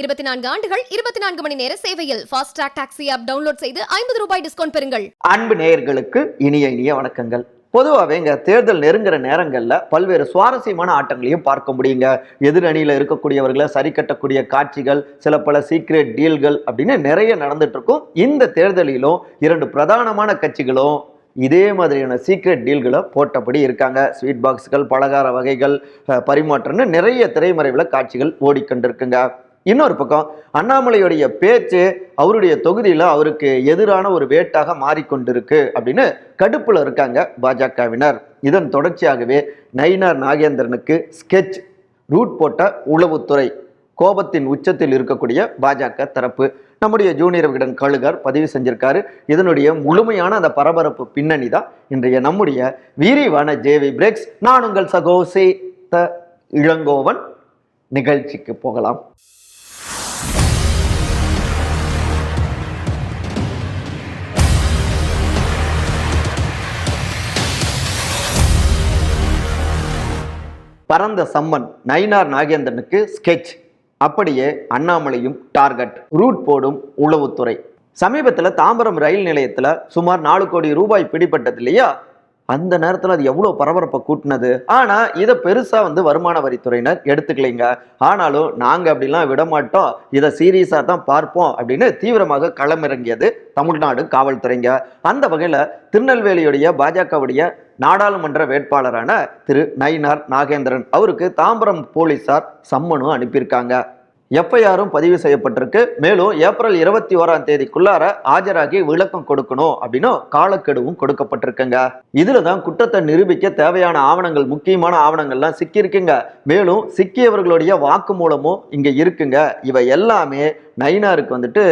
இருபத்தி நான்கு ஆண்டுகள் இருபத்தி நான்கு மணி நேர சேவையில் fast track taxi app download செய்து ஐம்பது ரூபாய் டிஸ்கவுண்ட் பெறுங்கள். அன்பு நேயர்களுக்கு இனிய இனிய வணக்கங்கள். பொதுவாகவே இங்க தேர்தல் நெருங்குற நேரங்களில் பல்வேறு சுவாரஸ்யமான ஆட்டங்களையும் பார்க்க முடியுங்க. எதிரணியில் இருக்கக்கூடியவர்களை சரி கட்டக்கூடிய காட்சிகள் சில பல சீக்ரெட் டீல்கள் அப்படின்னு நிறைய நடந்துட்டு இருக்கும் இந்த தேர்தலிலும் இரண்டு பிரதானமான கட்சிகளும் இதே மாதிரியான சீக்ரெட் டீல்களை போட்டபடி இருக்காங்க. ஸ்வீட் பாக்ஸ்கள் பலகார வகைகள் பரிமாற்றம்னு நிறைய திரைமறைவில் காட்சிகள் ஓடிக்கொண்டிருக்குங்க. இன்னொரு பக்கம் அண்ணாமலையுடைய பேச்சு அவருடைய தொகுதியில் அவருக்கு எதிரான ஒரு வேட்டாக மாறிக்கொண்டிருக்கு அப்படின்னு கடுப்பில் இருக்காங்க பாஜகவினர். இதன் தொடர்ச்சியாகவே நயினார் நாகேந்திரனுக்கு ஸ்கெட்ச் ரூட் போட்ட உளவுத்துறை கோபத்தின் உச்சத்தில் இருக்கக்கூடிய பாஜக தரப்பு. நம்முடைய ஜூனியர் விகடன் கழுகர் பதிவு செஞ்சிருக்காரு. இதனுடைய முழுமையான அந்த பரபரப்பு பின்னணி தான் இன்றைய நம்முடைய விரிவான ஜேவி பிரேக்ஸ் நான் உங்கள் சகோசே த இளங்கோவன். நிகழ்ச்சிக்கு போகலாம். பரந்த சம்மன் நயினார் நாகேந்திரனுக்கு ஸ்கெட்ச் அப்படியே அண்ணாமலையும் டார்கெட் ரூட் போடும் உளவுத்துறை. சமீபத்தில் தாம்பரம் ரயில் நிலையத்தில் சுமார் நாலு கோடி ரூபாய் பிடிபட்டது இல்லையா? அந்த நேரத்தில் அது எவ்வளோ பரபரப்பை கூட்டினது? ஆனால் இதை பெருசாக வந்து வருமான வரித்துறையினர் எடுத்துக்கலைங்க. ஆனாலும் நாங்கள் அப்படிலாம் விட மாட்டோம் இதை சீரியஸாக தான் பார்ப்போம் அப்படின்னு தீவிரமாக களமிறங்கியது தமிழ்நாடு காவல்துறைங்க. அந்த வகையில் திருநெல்வேலியுடைய பாஜகவுடைய நாடாளுமன்ற வேட்பாளரான திரு நயினார் நாகேந்திரன் அவருக்கு தாம்பரம் போலீசார் சம்மனும் அனுப்பியிருக்காங்க. எஃப்ஐஆரும் பதிவு செய்யப்பட்டிருக்கு? மேலும் ஏப்ரல் இருபத்தி ஓராம் தேதிக்குள்ளார ஆஜராகி விளக்கம் கொடுக்கணும் அப்படின்னு காலக்கெடுவும் கொடுக்கப்பட்டிருக்குங்க. இதுல தான் குற்றத்தை நிரூபிக்க தேவையான ஆவணங்கள் முக்கியமான ஆவணங்கள்லாம் சிக்கியிருக்குங்க. மேலும் சிக்கியவர்களுடைய வாக்குமூலமும் இங்க இருக்குங்க. இவை எல்லாமே நைனாருக்கு வந்துட்டு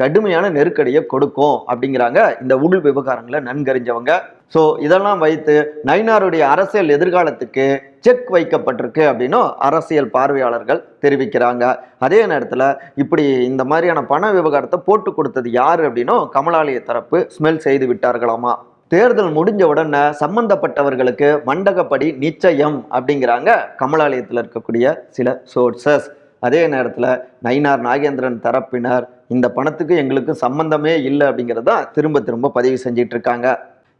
கடுமையான நெருக்கடியை கொடுக்கும் அப்படிங்கிறாங்க இந்த உள் விவகாரங்களை நன்கறிஞ்சவங்க. ஸோ இதெல்லாம் வைத்து நைனாருடைய அரசியல் எதிர்காலத்துக்கு செக் வைக்கப்பட்டிருக்கு அப்படின்னும் அரசியல் பார்வையாளர்கள் தெரிவிக்கிறாங்க. அதே நேரத்தில் இப்படி இந்த மாதிரியான பண விவகாரத்தை போட்டு கொடுத்தது யார் அப்படின்னும் கமலாலய தரப்பு ஸ்மெல் செய்து விட்டார்களாமா? தேர்தல் முடிஞ்ச உடனே சம்பந்தப்பட்டவர்களுக்கு மண்டகப்படி நிச்சயம் அப்படிங்கிறாங்க கமலாலயத்தில் இருக்கக்கூடிய சில சோர்சஸ் அதே நேரத்தில் நயினார் நாகேந்திரன் தரப்பினர் இந்த பணத்துக்கு எங்களுக்கு சம்பந்தமே இல்லை அப்படிங்கிறத திரும்ப திரும்ப பதிவு செஞ்சிட்டு இருக்காங்க.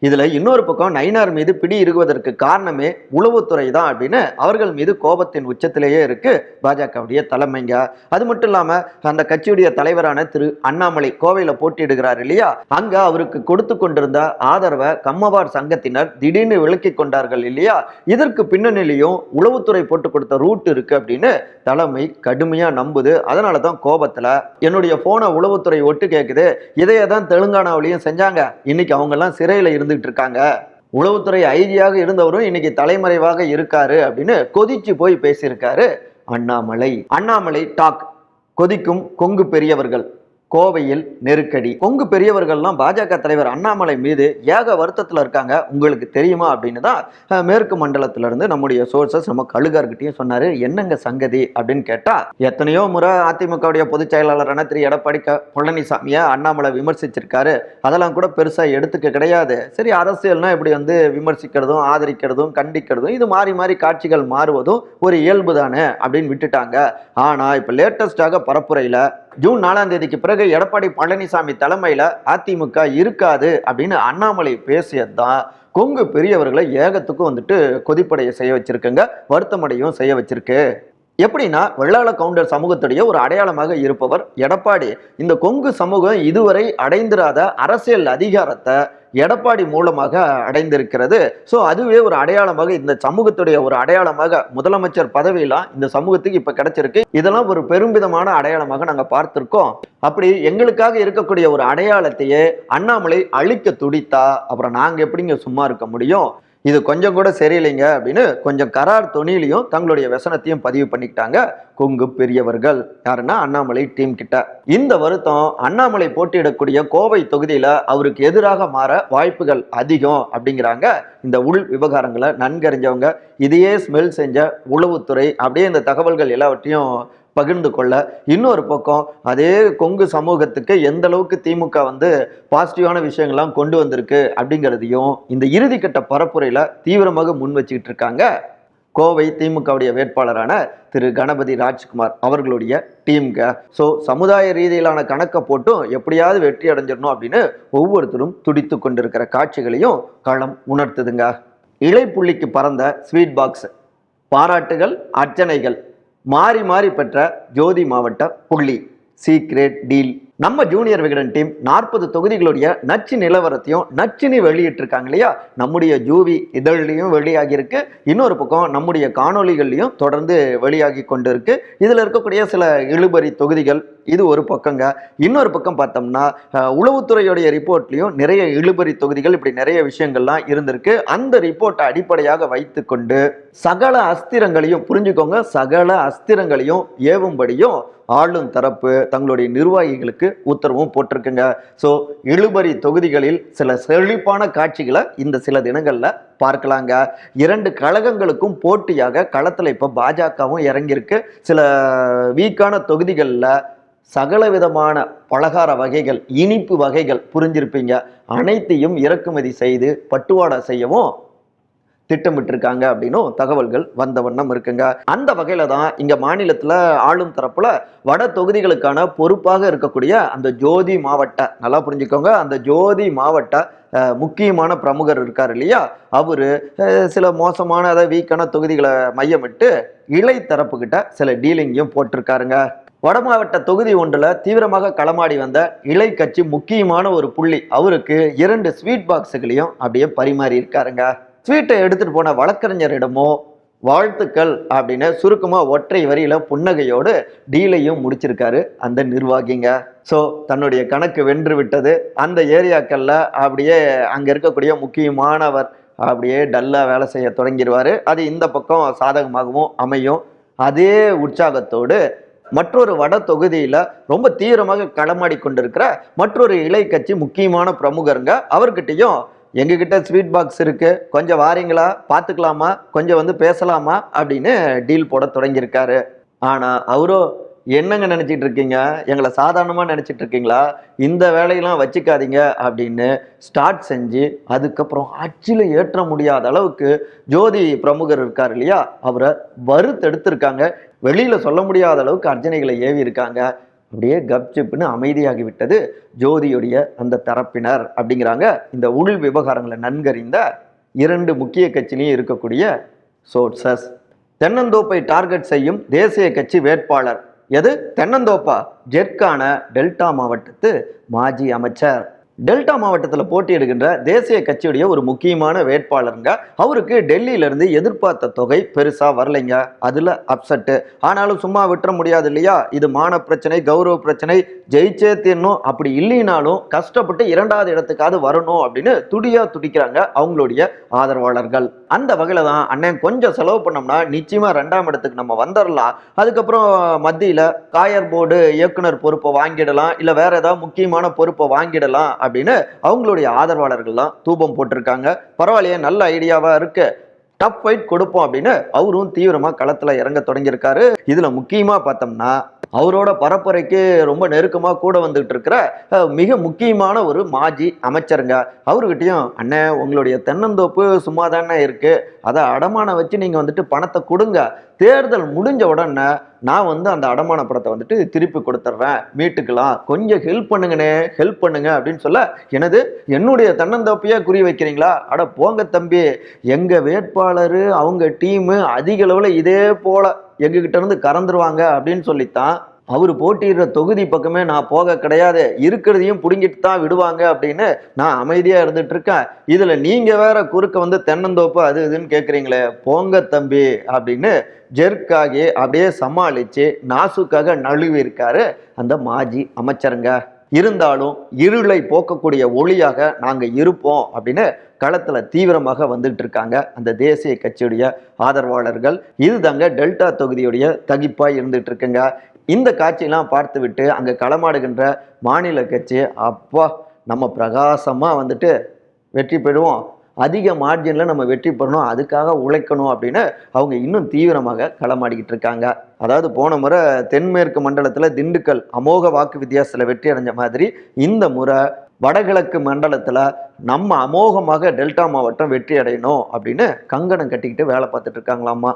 இதுல இன்னொரு பக்கம் நயினார் மீது பிடி இருக்குவதற்கு காரணமே உளவுத்துறை தான் அப்படின்னு அவர்கள் மீது கோபத்தின் உச்சத்திலேயே இருக்கு பாஜகவுடைய தலைமைங்க. அது மட்டும் இல்லாம அந்த கட்சியுடைய தலைவரான திரு அண்ணாமலை கோவையில போட்டியிடுகிறார் இல்லையா? அங்க அவருக்கு கொடுத்து கொண்டிருந்த ஆதரவை கம்மவார் சங்கத்தினர் திடீர்னு விலக்கி கொண்டார்கள் இல்லையா? இதற்கு பின்னணியிலையும் உளவுத்துறை போட்டு கொடுத்த ரூட் இருக்கு அப்படின்னு தலைமை கடுமையா நம்புது. அதனால தான் கோபத்துல என்னுடைய போனை உளவுத்துறை ஒட்டு கேட்குது இதையே தான் தெலுங்கானாவிலையும் செஞ்சாங்க. இன்னைக்கு அவங்க எல்லாம் சிறையில இருந்துகிட்டு இருக்காங்க. உளவுத்துறை ஐஜியாக இருந்தவரும் இன்னைக்கு தலைமறைவாக இருக்காரு அப்படின்னு கொதிச்சு போய் பேசியிருக்காரு அண்ணாமலை. அண்ணாமலை டாக் கொதிக்கும் கொங்கு பெரியவர்கள். கோவையில் நெருக்கடி. கொங்கு பெரியவர்கள்லாம் பாஜக தலைவர் அண்ணாமலை மீது ஏக வருத்தத்தில் இருக்காங்க. உங்களுக்கு தெரியுமா அப்படின்னு தான் மேற்கு மண்டலத்திலிருந்து நம்முடைய சோர்சஸ் நம்ம கழுகார்கிட்டையும் சொன்னாரு. என்னங்க சங்கதி அப்படின்னு கேட்டால் எத்தனையோ முறை அதிமுகவுடைய பொதுச் செயலாளரான திரு எடப்பாடி க பழனிசாமியை அண்ணாமலை விமர்சிச்சிருக்காரு. அதெல்லாம் கூட பெருசாக எடுத்துக்க கிடையாது. சரி அரசியல்னா இப்படி வந்து விமர்சிக்கிறதும் ஆதரிக்கிறதும் கண்டிக்கிறதும் இது மாறி மாறி காட்சிகள் மாறுவதும் ஒரு இயல்பு தானே அப்படின்னு விட்டுட்டாங்க. ஆனால் இப்போ லேட்டஸ்டாக பரப்புரையில் ஜூன் நாலாம் தேதிக்கு பிறகு எடப்பாடி பழனிசாமி தலைமையில் அதிமுக இருக்காது அப்படின்னு அண்ணாமலை பேசியது தான் கொங்கு பெரியவர்களை ஏகத்துக்கும் வந்துட்டு கொதிப்படைய செய்ய வச்சிருக்குங்க. வருத்தமடையும் செய்ய வச்சிருக்கு. எப்படின்னா வெள்ளாள கவுண்டர் சமூகத்துடைய ஒரு அடையாளமாக இருப்பவர் எடப்பாடி. இந்த கொங்கு சமூகம் இதுவரை அடைந்திராத அரசியல் அதிகாரத்தை எடப்பாடி மூலமாக அடைந்திருக்கிறது. ஸோ அதுவே ஒரு அடையாளமாக இந்த சமூகத்துடைய ஒரு அடையாளமாக முதலமைச்சர் பதவியெல்லாம் இந்த சமூகத்துக்கு இப்போ கிடைச்சிருக்கு. இதெல்லாம் ஒரு பெருமிதமான அடையாளமாக நாங்கள் பார்த்துருக்கோம். அப்படி எங்களுக்காக இருக்கக்கூடிய ஒரு அடையாளத்தையே அண்ணாமலை அழிக்க துடித்தா அப்புறம் நாங்கள் எப்படிங்க சும்மா இருக்க முடியும்? இது கொஞ்சம் கூட சரியில்லைங்க அப்படின்னு கொஞ்சம் கரார் தொனிலையும் தங்களுடைய வசனத்தையும் பதிவு பண்ணிக்கிட்டாங்க கொங்கு பெரியவர்கள். யாருன்னா அண்ணாமலை டீம் கிட்ட. இந்த வருத்தம் அண்ணாமலை போட்டியிடக்கூடிய கோவை தொகுதியில அவருக்கு எதிராக மாற வாய்ப்புகள் அதிகம் அப்படிங்கிறாங்க இந்த உள் விவகாரங்களை நன்கறிஞ்சவங்க. இதையே ஸ்மெல் செஞ்ச உளவுத்துறை அப்படியே இந்த தகவல்கள் எல்லாவற்றையும் பகிர்ந்து கொள்ள இன்னொரு பக்கம் அதே கொங்கு சமூகத்துக்கு எந்த அளவுக்கு திமுக வந்து பாசிட்டிவான விஷயங்கள்லாம் கொண்டு வந்திருக்கு அப்படிங்கிறதையும் இந்த இறுதிக்கட்ட பரப்புரையில் தீவிரமாக முன் வச்சுக்கிட்டு இருக்காங்க. கோவை திமுகவுடைய வேட்பாளரான திரு கணபதி ராஜ்குமார் அவர்களுடைய டீம்க. ஸோ சமுதாய ரீதியிலான கணக்கை போட்டும் எப்படியாவது வெற்றி அடைஞ்சிடணும் அப்படின்னு ஒவ்வொருத்தரும் துடித்து கொண்டிருக்கிற காட்சிகளையும் களம் உணர்த்துதுங்க. இலைப்புள்ளிக்கு பறந்த ஸ்வீட் பாக்ஸ் பாராட்டுகள் அர்ச்சனைகள். மாறி மாறி பெற்ற ஜோதி மாவட்ட புள்ளி. சீக்ரெட் டீல் நம்ம ஜூனியர் விகடன் டீம் நாற்பது தொகுதிகளுடைய நச்சு நிலவரத்தையும் நச்சுன்னு வெளியிட்டிருக்காங்க இல்லையா? நம்முடைய ஜூவி இதழ்லையும் வெளியாகியிருக்கு. இன்னொரு பக்கம் நம்முடைய காணொளிகள்லையும் தொடர்ந்து வெளியாகி கொண்டு இருக்கு இதில் இருக்கக்கூடிய சில இழுபறி தொகுதிகள் இது ஒரு பக்கங்க. இன்னொரு பக்கம் பார்த்தோம்னா உளவுத்துறையுடைய ரிப்போர்ட்லையும் நிறைய இழுபறி தொகுதிகள் இப்படி நிறைய விஷயங்கள்லாம் இருந்திருக்கு. அந்த ரிப்போர்ட்டை அடிப்படையாக வைத்துக்கொண்டு சகல அஸ்திரங்களையும் புரிஞ்சுக்கோங்க சகல அஸ்திரங்களையும் ஏவும்படியும் ஆளும் தரப்பு தங்களுடைய நிர்வாகிகளுக்கு உத்தரவும் போட்டிருக்குங்க. ஸோ இழுபறி தொகுதிகளில் சில செழிப்பான காட்சிகளை இந்த சில தினங்களில் பார்க்கலாங்க. இரண்டு கழகங்களுக்கும் போட்டியாக களத்தில் இப்போ பாஜகவும் இறங்கியிருக்கு. சில வீக்கான தொகுதிகளில் சகல விதமான பலகார வகைகள் இனிப்பு வகைகள் புரிஞ்சிருப்பீங்க. அனைத்தையும் இறக்குமதி செய்து பட்டுவாடா செய்யவும் திட்டமிட்டிருக்காங்க அப்படின்னும் தகவல்கள் வந்த வண்ணம் இருக்குங்க. அந்த வகையில தான் இங்க மாநிலத்துல ஆளும் தரப்புல வட தொகுதிகளுக்கான பொறுப்பாக இருக்கக்கூடிய அந்த ஜோதி மாவட்ட நல்லா புரிஞ்சுக்கோங்க. அந்த ஜோதி மாவட்ட முக்கியமான பிரமுகர் இருக்கார் இல்லையா? அவர் சில மோசமான அதாவது வீக்கான தொகுதிகளை மையமிட்டு இலை தரப்புக்கிட்ட சில டீலிங்கையும் போட்டிருக்காருங்க. வட மாவட்ட தொகுதி ஒன்றில் தீவிரமாக களமாடி வந்த இலை கட்சி முக்கியமான ஒரு புள்ளி. அவருக்கு இரண்டு ஸ்வீட் பாக்ஸுகளையும் அப்படியே பரிமாறி இருக்காருங்க. ஸ்வீட்டை எடுத்துட்டு போன வழக்கறிஞரிடமோ வாழ்த்துக்கள் அப்படின்னு சுருக்கமாக ஒற்றை வரியில புன்னகையோடு டீலையும் முடிச்சிருக்காரு அந்த நிர்வாகிங்க. ஸோ தன்னுடைய கணக்கு வென்று விட்டது. அந்த ஏரியாக்கள்ல அப்படியே அங்கே இருக்கக்கூடிய முக்கியமானவர் அப்படியே டல்லாக வேலை செய்ய தொடங்கிடுவார். அது இந்த பக்கம் சாதகமாகவும் அமையும். அதே உற்சாகத்தோடு மற்றொரு வட தொகுதியில் ரொம்ப தீவிரமாக களமாடி கொண்டிருக்கிற மற்றொரு இலை கட்சி முக்கியமான பிரமுகருங்க. அவர்கிட்டயும் எங்ககிட்ட ஸ்வீட் பாக்ஸ் இருக்கு. கொஞ்சம் வாரீங்களா? பார்த்துக்கலாமா கொஞ்சம் வந்து பேசலாமா? அப்படின்னு டீல் போட தொடங்கியிருக்காரு. ஆனால் அவரோ என்னங்க நினச்சிட்டு இருக்கீங்க? எங்களை சாதாரணமாக நினச்சிட்டு இருக்கீங்களா? இந்த வேலையெல்லாம் வச்சுக்காதீங்க அப்படின்னு ஸ்டார்ட் செஞ்சு அதுக்கப்புறம் அச்சில் ஏற்ற முடியாத அளவுக்கு ஜோதி பிரமுகர் இருக்கார் இல்லையா? அவரை வறுத்தெடுத்திருக்காங்க. வெளியில் சொல்ல முடியாத அளவுக்கு அர்ச்சனைகளை ஏவி இருக்காங்க. அப்படியே கப்சிப்புன்னு அமைதியாகிவிட்டது ஜோதியுடைய அந்த தரப்பினர் அப்படிங்கிறாங்க. இந்த உள் விவகாரங்களை நன்கறிந்த இரண்டு முக்கிய கட்சியிலையும் இருக்கக்கூடிய சோர்சஸ் தென்னந்தோப்பை டார்கெட் செய்யும் தேசிய கட்சி வேட்பாளர் எது? தென்னந்தோப்பா ஜெர்க்கான டெல்டா மாவட்டத்து மாஜி அமைச்சர். டெல்டா மாவட்டத்தில் போட்டியிடுகின்ற தேசிய கட்சியுடைய ஒரு முக்கியமான வேட்பாளருங்க. அவருக்கு டெல்லியிலேருந்து எதிர்பார்த்த தொகை பெருசாக வரலைங்க. அதில் அப்செட்டு ஆனாலும் சும்மா விட்டுற முடியாது இல்லையா? இது மான பிரச்சனை கௌரவ பிரச்சனை. ஜெயிச்சே தீரணும். அப்படி இல்லைனாலும் கஷ்டப்பட்டு இரண்டாவது இடத்துக்காவது வரணும் அப்படின்னு துடியாக துடிக்கிறாங்க அவங்களுடைய ஆதரவாளர்கள். அந்த வகையில் தான் அண்ணன் கொஞ்சம் செலவு பண்ணோம்னா நிச்சயமாக ரெண்டாம் இடத்துக்கு நம்ம வந்துடலாம் அதுக்கப்புறம் மத்தியில் காயர் போர்டு இயக்குனர் பொறுப்பை வாங்கிடலாம். இல்லை வேறு ஏதாவது முக்கியமான பொறுப்பை வாங்கிடலாம் அப்படின்னு அவங்களுடைய ஆதரவாளர்கள்லாம் தூபம் போட்டிருக்காங்க. பரவாயில்லையே நல்ல ஐடியாவா இருக்கு. டப் ஃபைட் கொடுப்போம் அப்படின்னு அவரும் தீவிரமா களத்துல இறங்க தொடங்கியிருக்காரு. இதுல முக்கியமா பார்த்தோம்னா அவரோட பரப்புரைக்கு ரொம்ப நெருக்கமாக கூட வந்துகிட்டு இருக்கிற மிக முக்கியமான ஒரு மாஜி அமைச்சருங்க. அவர்கிட்டையும் அண்ணே உங்களுடைய தென்னந்தோப்பு சும்மா தானே இருக்குது அதை அடமானம் வச்சு நீங்கள் வந்துட்டு பணத்தை கொடுங்க. தேர்தல் முடிஞ்ச உடனே நான் வந்து அந்த அடமான படத்தை வந்துட்டு திருப்பி கொடுத்துட்றேன். மீட்டுக்கலாம் கொஞ்சம் ஹெல்ப் பண்ணுங்கண்ணே ஹெல்ப் பண்ணுங்க அப்படின்னு சொல்ல எனது என்னுடைய தன்னந்தோப்பையாக குறி வைக்கிறீங்களா? அட போங்க தம்பி எங்கள் வேட்பாளர் அவங்க டீமு அதிக அளவில் இதே போல் எங்ககிட்ட இருந்து கறந்துருவாங்க அப்படின்னு சொல்லித்தான் அவர் போட்டியிடுற தொகுதி பக்கமே நான் போக கிடையாது. இருக்கிறதையும் பிடுங்கிட்டு தான் விடுவாங்க அப்படின்னு நான் அமைதியாக இருந்துட்டு இருக்கேன். இதில் நீங்கள் வேற குறுக்க வந்து தென்னந்தோப்பு அது இதுன்னு கேட்குறீங்களே போங்க தம்பி அப்படின்னு ஜெர்க்காகி அப்படியே சமாளித்து நாசுக்காக நழுவி இருக்காரு அந்த மாஜி அமைச்சருங்க. இருந்தாலும் இருளை போக்கக்கூடிய ஒளியாக நாங்கள் இருப்போம் அப்படின்னு களத்தில் தீவிரமாக வந்துட்டு இருக்காங்க அந்த தேசிய கட்சியுடைய ஆதரவாளர்கள். இது தாங்க டெல்டா தொகுதியுடைய தகிப்பாக இருந்துட்டு இருக்குங்க. இந்த காட்சியெல்லாம் பார்த்துவிட்டு அங்கே களமாடுகின்ற மாநில கட்சி அப்பா நம்ம பிரகாசமாக வந்துட்டு வெற்றி பெறுவோம். அதிக மார்ஜினில் நம்ம வெற்றி பெறணும். அதுக்காக உழைக்கணும் அப்படின்னு அவங்க இன்னும் தீவிரமாக களமாடிக்கிட்டு இருக்காங்க. அதாவது போன முறை தென்மேற்கு மண்டலத்தில் திண்டுக்கல் அமோக வாக்கு வித்தியாசத்தில் வெற்றி அடைஞ்ச மாதிரி இந்த முறை வடகிழக்கு மண்டலத்தில் நம்ம அமோகமாக டெல்டா மாவட்டம் வெற்றி அடையணும் அப்படின்னு கங்கணம் கட்டிக்கிட்டு வேலை பார்த்துட்டு இருக்காங்களாமா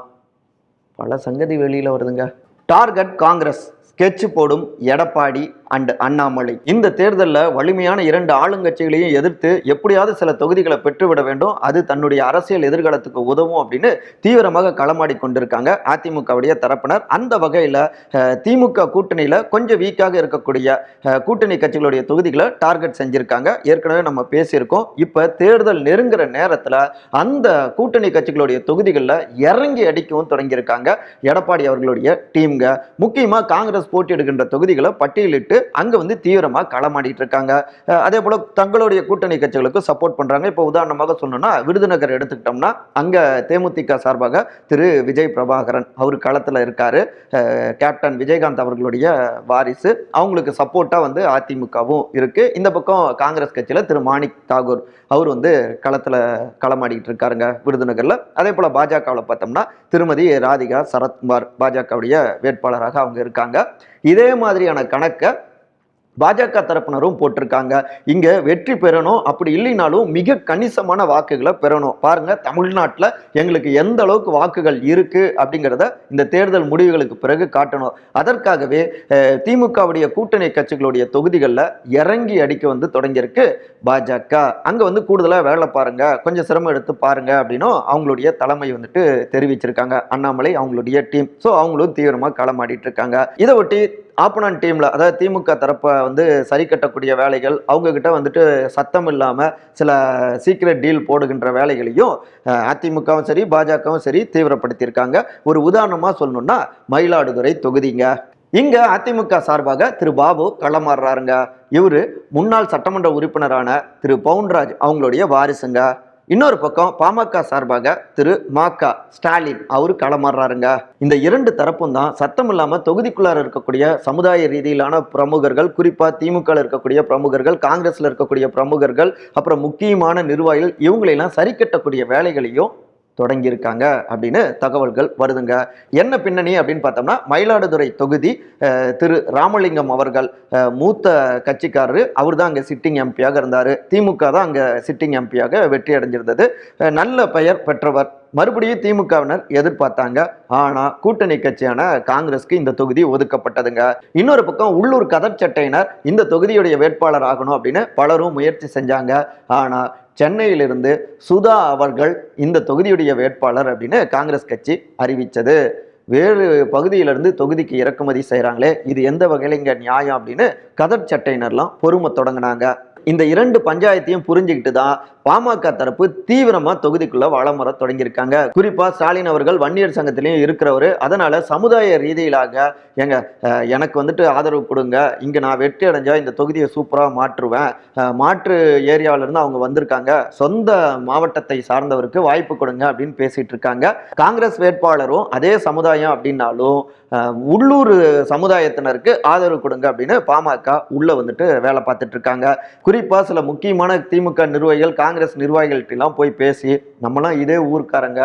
பல சங்கதி வெளியில் வருதுங்க. டார்கெட் காங்கிரஸ். ஸ்கெட்ச் போடும் எடப்பாடி அண்ட் அண்ணாமலை. இந்த தேர்தலில் வலிமையான இரண்டு ஆளுங்கட்சிகளையும் எதிர்த்து எப்படியாவது சில தொகுதிகளை பெற்றுவிட வேண்டும். அது தன்னுடைய அரசியல் எதிர்காலத்துக்கு உதவும் அப்படின்னு தீவிரமாக களமாடி கொண்டிருக்காங்க அதிமுகவுடைய தரப்பினர். அந்த வகையில் திமுக கூட்டணியில் கொஞ்சம் வீக்காக இருக்கக்கூடிய கூட்டணி கட்சிகளுடைய தொகுதிகளை டார்கெட் செஞ்சுருக்காங்க. ஏற்கனவே நம்ம பேசியிருக்கோம். இப்போ தேர்தல் நெருங்குற நேரத்தில் அந்த கூட்டணி கட்சிகளுடைய தொகுதிகளில் இறங்கி அடிக்கவும் தொடங்கியிருக்காங்க எடப்பாடி அவர்களுடைய டீம்க முக்கியமாக காங்கிரஸ் போட்டியிடுகின்ற தொகுதிகளை பட்டியலிட்டு அங்கே வந்து தீவிரமாக களமாடிட்டு இருக்காங்க. அதே போல் தங்களுடைய கூட்டணி கட்சிகளுக்கு சப்போர்ட் பண்ணுறாங்க இப்போ உதாரணமாக சொல்லணும்னா விருதுநகர் எடுத்துக்கிட்டோம்னா அங்கே தேமுதிக சார்பாக திரு. விஜய் பிரபாகரன் அவர் களத்தில் இருக்கார். கேப்டன் விஜயகாந்த் அவர்களுடைய வாரிசு. அவங்களுக்கு சப்போர்ட்டாக வந்து அதிமுகவும் இருக்குது இந்த பக்கம் காங்கிரஸ் கட்சியில் திரு. மாணிக் தாகூர் அவர் வந்து களத்தில் களமாடிக்கிட்டு இருக்காருங்க விருதுநகரில். அதே போல் பாஜகவில் பார்த்தோம்னா திருமதி ராதிகா சரத்குமார் பாஜகவுடைய வேட்பாளராக அவங்க இருக்காங்க. இதே மாதிரியான கணக்கை பாஜக தரப்பினரும் போட்டிருக்காங்க. இங்க வெற்றி பெறணும். அப்படி இல்லைனாலும் மிக கணிசமான வாக்குகளை பெறணும். பாருங்க தமிழ்நாட்டில் எங்களுக்கு எந்த அளவுக்கு வாக்குகள் இருக்கு அப்படிங்கிறத இந்த தேர்தல் முடிவுகளுக்கு பிறகு காட்டணும். அதற்காகவே திமுகவுடைய கூட்டணி கட்சிகளுடைய தொகுதிகளில் இறங்கி அடிக்க வந்து தொடங்கியிருக்கு பாஜக. அங்க வந்து கூடுதலாக வேலை பாருங்க. கொஞ்சம் சிரமம் எடுத்து பாருங்க அப்படின்னும் அவங்களுடைய தலைமை வந்துட்டு தெரிவிச்சிருக்காங்க. அண்ணாமலை அவங்களுடைய டீம். ஸோ அவங்களும் தீவிரமாக களமாடிட்டு இருக்காங்க. இதை ஒட்டி ஆப்போனன் டீமில் அதாவது திமுக தரப்பை வந்து சரி கட்டக்கூடிய வேலைகள் அவங்கக்கிட்ட வந்துட்டு சத்தம் இல்லாமல் சில சீக்கிரட் டீல் போடுகின்ற வேலைகளையும் அதிமுகவும் சரி பாஜகவும் சரி தீவிரப்படுத்தியிருக்காங்க. ஒரு உதாரணமாக சொல்லணும்னா மயிலாடுதுறை தொகுதிங்க. இங்கே அதிமுக சார்பாக திரு பாபு களமாறுறாருங்க. இவரு முன்னாள் சட்டமன்ற உறுப்பினரான திரு பவுன்ராஜ் அவங்களுடைய வாரிசுங்க. இன்னொரு பக்கம் பாமக சார்பாக திரு மாக்கா ஸ்டாலின் அவரு களமாறுறாருங்க இந்த இரண்டு தரப்பும் தான் சத்தம் இல்லாம தொகுதிக்குள்ளார இருக்கக்கூடிய சமுதாய ரீதியிலான பிரமுகர்கள் குறிப்பா திமுக இருக்கக்கூடிய பிரமுகர்கள் காங்கிரஸ்ல இருக்கக்கூடிய பிரமுகர்கள் அப்புறம் முக்கியமான நிர்வாகிகள் இவங்களையெல்லாம் சரி கட்டக்கூடிய வேலைகளையும் தொடங்கியிருக்காங்க அப்படின்னு தகவல்கள் வருதுங்க. என்ன பின்னணி அப்படின்னு பார்த்தோம்னா மயிலாடுதுறை தொகுதி திரு ராமலிங்கம் அவர்கள் மூத்த கட்சிக்காரரு. அவர் தான் அங்கே சிட்டிங் எம்பியாக இருந்தார். திமுக தான் அங்கே சிட்டிங் எம்பியாக வெற்றி அடைஞ்சிருந்தது. நல்ல பெயர் பெற்றவர். மறுபடியும் திமுகவினர் எதிர்பார்த்தாங்க. ஆனா கூட்டணி கட்சியான காங்கிரஸ்க்கு இந்த தொகுதி ஒதுக்கப்பட்டதுங்க. இன்னொரு பக்கம் உள்ளூர் கதர் சட்டையினர் இந்த தொகுதியுடைய வேட்பாளர் ஆகணும் அப்படின்னு பலரும் முயற்சி செஞ்சாங்க. ஆனா சென்னையிலிருந்து சுதா அவர்கள் இந்த தொகுதியுடைய வேட்பாளர் அப்படின்னு காங்கிரஸ் கட்சி அறிவித்தது வேறு பகுதியிலிருந்து தொகுதிக்கு இறக்குமதி செய்கிறாங்களே இது எந்த வகையில் இங்கே நியாயம் அப்படின்னு கதர் சட்டையினர்லாம் பொறுமை தொடங்கினாங்க. இந்த இரண்டு பஞ்சாயத்தையும் புரிஞ்சுக்கிட்டு தான் பாமக தரப்பு தீவிரமா தொகுதிக்குள்ள வளம் வர தொடங்கியிருக்காங்க. குறிப்பா ஸ்டாலின் அவர்கள் வன்னியர் சங்கத்திலையும் இருக்கிறவர். அதனால சமுதாய ரீதியிலாக எங்க எனக்கு வந்துட்டு ஆதரவு கொடுங்க. இங்க நான் வெற்றி அடைஞ்சா இந்த தொகுதியை சூப்பரா மாற்றுவேன். மாற்று ஏரியாவில இருந்து அவங்க வந்திருக்காங்க. சொந்த மாவட்டத்தை சார்ந்தவருக்கு வாய்ப்பு கொடுங்க அப்படின்னு பேசிட்டு இருக்காங்க. காங்கிரஸ் வேட்பாளரும் அதே சமுதாயம் அப்படின்னாலும் உள்ளூர் சமுதாயத்தினருக்கு ஆதரவு கொடுங்க அப்படின்னு பாமக உள்ள வந்துட்டு வேலை பார்த்துட்டு இருக்காங்க. குறிப்பா சில முக்கியமான திமுக நிர்வாகிகள் காங்கிரஸ் காங்கிரஸ் நிர்வாகிகள்ட்டெல்லாம் போய் பேசி நம்மலாம் இதே ஊர்க்காரங்க.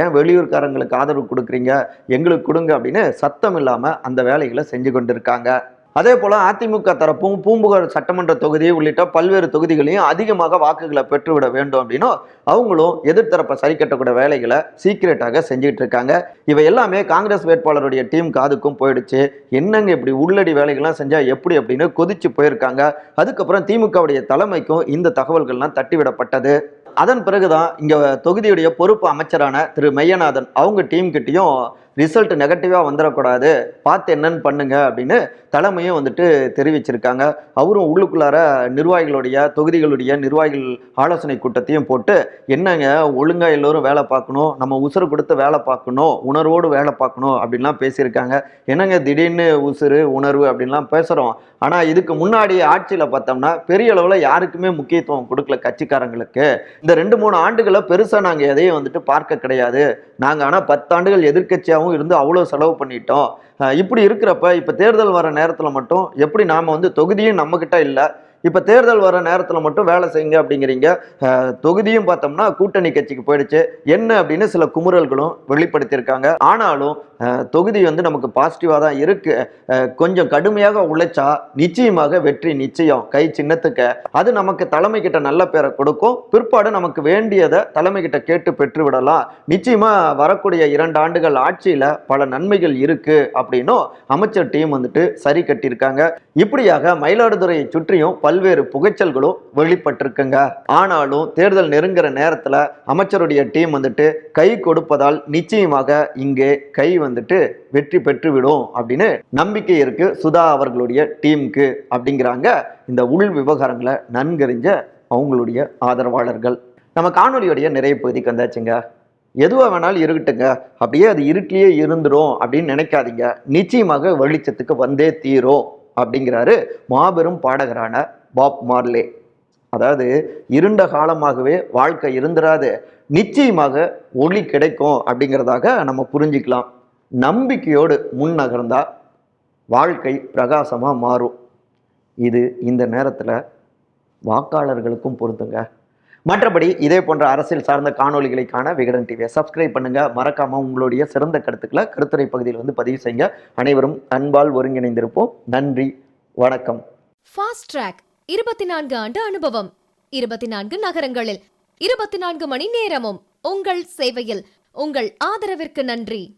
ஏன் வெளியூர்காரங்களுக்கு ஆதரவு கொடுக்குறீங்க? எங்களுக்கு கொடுங்க அப்படின்னு சத்தம் இல்லாமல் அந்த வேலைகளை செஞ்சு கொண்டிருக்காங்க. அதே போல அதிமுக தரப்பும் பூம்புகார் சட்டமன்ற தொகுதி உள்ளிட்ட பல்வேறு தொகுதிகளையும் அதிகமாக வாக்குகளை பெற்றுவிட வேண்டும் அப்படின்னும் அவங்களும் எதிர்த்தரப்பை சரி கட்டக்கூடிய வேலைகளை சீக்கிரட்டாக செஞ்சுட்டு இருக்காங்க. இவை எல்லாமே காங்கிரஸ் வேட்பாளருடைய டீம் காதுக்கும் போயிடுச்சு. என்னங்க இப்படி உள்ளடி வேலைகள்லாம் செஞ்சா எப்படி அப்படின்னு கொதிச்சு போயிருக்காங்க. அதுக்கப்புறம் திமுகவுடைய தலைமைக்கும் இந்த தகவல்கள்லாம் தட்டிவிடப்பட்டது. அதன் பிறகுதான் இங்க தொகுதியுடைய பொறுப்பு அமைச்சரான திரு மெய்யநாதன் அவங்க டீம் கிட்டயும் ரிசல்ட் நெகட்டிவாக வந்துடக்கூடாது பார்த்து என்னன்னு பண்ணுங்க அப்படின்னு தலைமையும் வந்துட்டு தெரிவிச்சிருக்காங்க. அவரும் உள்ளுக்குள்ளார நிர்வாகிகளுடைய தொகுதிகளுடைய நிர்வாகிகள் ஆலோசனை கூட்டத்தையும் போட்டு என்னங்க ஒழுங்காக எல்லோரும் வேலை பார்க்கணும் நம்ம உசுறு கொடுத்து வேலை பார்க்கணும் உணர்வோடு வேலை பார்க்கணும் அப்படின்லாம் பேசியிருக்காங்க. என்னங்க திடீர்னு உசுறு உணர்வு அப்படின்லாம் பேசுகிறோம் ஆனால் இதுக்கு முன்னாடி ஆட்சியில் பார்த்தோம்னா பெரிய அளவில் யாருக்குமே முக்கியத்துவம் கொடுக்கல கட்சிக்காரங்களுக்கு. இந்த ரெண்டு மூணு ஆண்டுகளை பெருசாக நாங்கள் எதையும் வந்துட்டு பார்க்க கிடையாது. நாங்கள் ஆனால் பத்தாண்டுகள் எதிர்க்கட்சியாகவும் இருந்து அவ்வளோ செலவு பண்ணிட்டோம். இப்படி இருக்கிறப்ப இப்போ தேர்தல் வர நேரத்தில் மட்டும் எப்படி நாம் வந்து தொகுதியும் நம்மக்கிட்ட இல்லை இப்போ தேர்தல் வர நேரத்தில் மட்டும் வேலை செய்யுங்க அப்படிங்கிறீங்க. தொகுதியும் பார்த்தோம்னா கூட்டணி கட்சிக்கு போயிடுச்சு. என்ன அப்படின்னு சில குமுறல்களும் வெளிப்படுத்தியிருக்காங்க. ஆனாலும் தொகுதி வந்து நமக்கு பாசிட்டிவாக தான் இருக்கு. கொஞ்சம் கடுமையாக உழைச்சா நிச்சயமாக வெற்றி நிச்சயம். கை சின்னத்துக்கு. அது நமக்கு தலைமை கிட்ட நல்ல பேரை கொடுக்கும். பிற்பாடு நமக்கு வேண்டியதை தலைமை கிட்ட கேட்டு பெற்று விடலாம். நிச்சயமா வரக்கூடிய இரண்டு ஆண்டுகள் ஆட்சியில பல நன்மைகள் இருக்கு அப்படின்னும் அமைச்சர் டீம் வந்துட்டு சரி கட்டியிருக்காங்க. இப்படியாக மயிலாடுதுறையை சுற்றியும் பல்வேறு புகைச்சல்களும் வெளிப்பட்டிருக்குங்க. ஆனாலும் தேர்தல் நெருங்குற நேரத்துல அமைச்சருடைய டீம் வந்துட்டு கை கொடுப்பதால் நிச்சயமாக இங்கே கை வந்துட்டு வெற்றி பெற்றுவிடும் அப்படின்னு நம்பிக்கை இருக்கு சுதா அவர்களுடைய டீமுக்கு அப்படிங்கிறாங்க. இந்த உள் விவகாரங்களை நன்கறிஞ்ச அவங்களுடைய ஆதரவாளர்கள். நம்ம காணொலியுடைய நிறைய பகுதிக்கு வந்தாச்சுங்க. எதுவாக வேணாலும் இருக்கட்டுங்க. அப்படியே அது இருட்டிலேயே இருந்துரும் அப்படின்னு நினைக்காதீங்க. நிச்சயமாக வெளிச்சத்துக்கு வந்தே தீரும் அப்படிங்கிறாரு மாபெரும் பாடகரான பாப் மார்லே. அதாவது இருண்ட காலமாகவே வாழ்க்கை இருந்துராது. நிச்சயமாக ஒளி கிடைக்கும் அப்படிங்கிறதாக நம்ம புரிஞ்சுக்கலாம். நம்பிக்கையோடு முன் நகர்ந்தா வாழ்க்கை பிரகாசமாக மாறும். இது இந்த நேரத்தில் வாக்காளர்களுக்கும் பொருந்துங்க. மற்றபடி இதே போன்ற அரசியல் சார்ந்த காணொளிகளை காண விகடன் டிவியை சப்ஸ்கிரைப் பண்ணுங்க. மறக்காம உங்களுடைய சிறந்த கருத்துக்களை கருத்துரை பகுதியில் வந்து பதிவு செய்யுங்க. அனைவரும் அன்பால் ஒருங்கிணைந்திருப்போம். நன்றி. வணக்கம். ஃபாஸ்ட் ட்ராக் இருபத்தி நான்கு ஆண்டு அனுபவம். இருபத்தி நான்கு நகரங்களில் இருபத்தி நான்கு மணி நேரமும் உங்கள் சேவையில் உங்கள் ஆதரவிற்கு நன்றி.